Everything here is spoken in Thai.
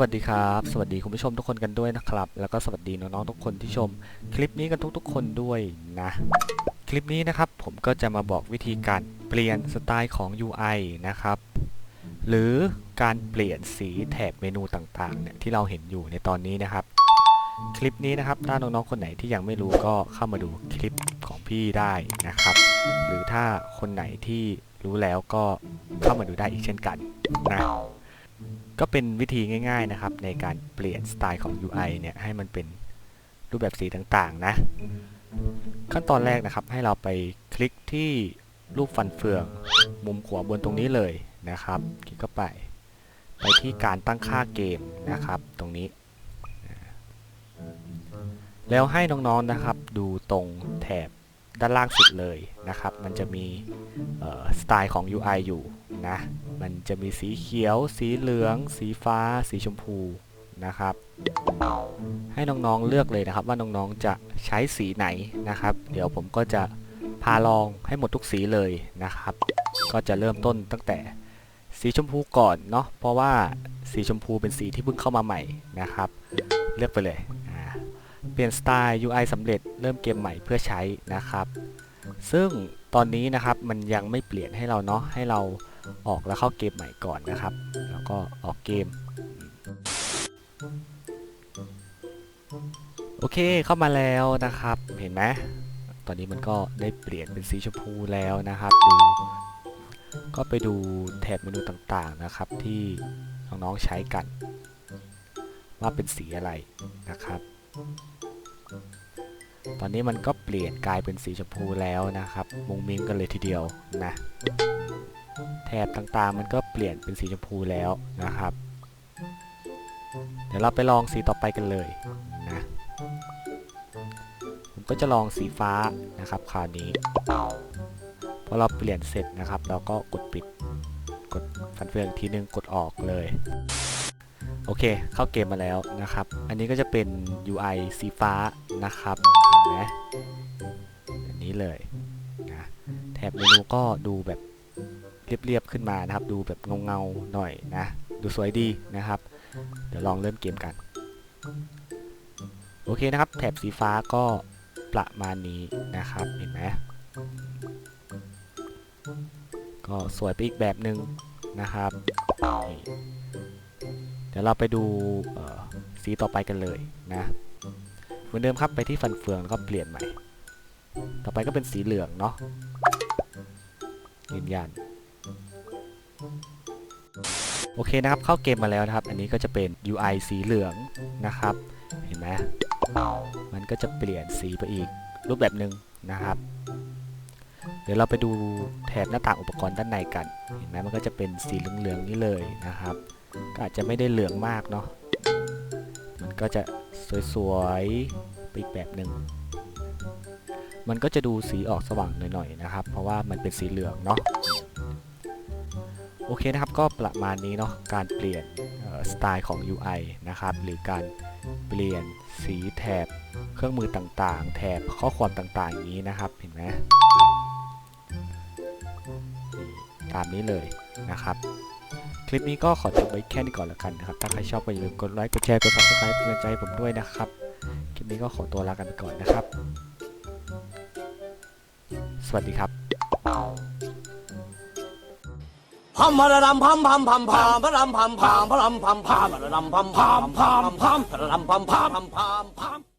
วัสดีครับ สวัสดีคุณผู้ชมทุกคนกันด้วยนะครับ แล้วก็สวัสดีน้องๆทุกคนที่ชม คลิปนี้กันทุกๆ คนด้วยนะ คลิปนี้นะครับผมก็จะมาบอกวิธีการเปลี่ยนสไตล์ของ UI นะครับ หรือการเปลี่ยนสีแถบเมนูต่างๆเนี่ยที่เราเห็นอยู่ในตอนนี้นะครับ คลิปนี้นะครับถ้าน้องๆคนไหนที่ยังไม่รู้ก็เข้ามาดูคลิปของพี่ได้นะครับ หรือถ้าคนไหนที่รู้แล้วก็เข้ามาดูได้อีกเช่นกันนะ ก็เป็นวิธีง่าย ๆนะครับ ในการเปลี่ยนสไตล์ของ UI เนี่ยให้มันเป็นรูปแบบสีต่างๆนะ ขั้นตอนแรกนะครับให้เราไปคลิกที่รูปฟันเฟือง มุมขวาบนตรงนี้เลยนะครับ คลิกเข้าไป ไปที่การตั้งค่าเกมนะครับ ตรงนี้ แล้วให้น้องๆนะครับ ดูตรงแถบ ด้านล่างสุดเลยนะครับ มันจะมีสไตล์ของ UI อยู่นะ มันจะมีสีเขียว สีเหลือง สีฟ้า สีชมพูนะครับ ให้น้องๆเลือกเลยนะครับ ว่าน้องๆจะใช้สีไหนนะครับ เดี๋ยวผมก็จะพาลองให้หมดทุกสีเลยนะครับ ก็จะเริ่มต้นตั้งแต่สีชมพูก่อนเนาะเพราะว่าสีชมพูเป็นสีที่เพิ่งเข้ามาใหม่นะครับ เลือกไปเลย เปลี่ยนสไตล์ UI สำเร็จเริ่มเกมใหม่เพื่อใช้นะครับ ซึ่งตอนนี้นะครับมันยังไม่เปลี่ยนให้เราเนาะให้เราออกแล้วเข้าเกมใหม่ก่อนนะครับ แล้วก็ออกเกม โอเคเข้ามาแล้วนะครับเห็นไหมตอนนี้มันก็ได้เปลี่ยนเป็นสีชมพูแล้วนะครับดูก็ไปดูแถบเมนูต่างๆนะครับที่น้องๆใช้กัน ว่าเป็นสีอะไรนะครับ ตอนนี้มันก็เปลี่ยนกลายเป็นสีชมพูแล้วนะครับ มุงมิ้งกันเลยทีเดียวนะ แถบต่างๆ มันก็เปลี่ยนเป็นสีชมพูแล้วนะครับ เดี๋ยวเราไปลองสีต่อไปกันเลยนะผมก็จะลองสีฟ้านะครับคราวนี้พอเราเปลี่ยนเสร็จนะครับ เราก็กดปิด กดฟันเฟืองอีกทีนึงกดออกเลย โอเค เข้าเกมมาแล้วนะครับ อันนี้ก็จะเป็น UI สีฟ้านะครับ เห็นไหมอันนี้เลยนะแถบเมนูก็ดูแบบเรียบๆขึ้นมานะครับ ดูแบบเงาๆหน่อยนะ ดูสวยดีนะครับ เดี๋ยวลองเริ่มเกมกัน โอเคนะครับ แถบสีฟ้าก็ประมาณนี้นะครับ เห็นไหมก็สวยไปอีกแบบหนึ่งนะครับ ดี๋ยวเราไปดูสีต่อไปกันเลยนะเหมือนเดิมครับไปที่ฟันเฟืองแล้วก็เปลี่ยนใหม่ ต่อไปก็เป็นสีเหลืองเนาะยืนยันโอเคนะครับเข้าเกมมาแล้วนะครับ อันนี้ก็จะเป็น UI สีเหลืองนะครับ เห็นไหมมันก็จะเปลี่ยนสีไปอีกรูปแบบหนึ่งนะครับ เดี๋ยวเราไปดูแถบหน้าต่างอุปกรณ์ด้านในกัน เห็นไหมมันก็จะเป็นสีเหลืองๆนี่เลยนะครับ ก็อาจจะไม่ได้เหลืองมากเนาะ มันก็จะสวยๆไปอีกแบบหนึ่ง มันก็จะดูสีออกสว่างหน่อยๆนะครับ เพราะว่ามันเป็นสีเหลืองเนาะ โอเคนะครับ ก็ประมาณนี้เนาะ การเปลี่ยนสไตล์ของ UI นะครับ หรือการเปลี่ยนสีแถบเครื่องมือต่างๆ แถบข้อความต่างๆอย่างนี้นะครับ เห็นไหมตามนี้เลยนะครับ คลิปนี้ก็ขอจบไว้แค่นี้ก่อนล้วกันนะครับ ถ้าใครชอบก็อย่าลืมกดไลค์ กดแชร์ กด subscribe เป็นกำลังใจให้ผมด้วยนะครับ คลิปนี้ก็ขอตัวลากันไปก่อนนะครับ สวัสดีครับพัมพะระดำพัมพัมพัมพัมพะระดำพัมพัมพะระดำพัมพัมพะระดำพัมพัมพัมพัมพะระดำพัมพัมพัมพัมพัม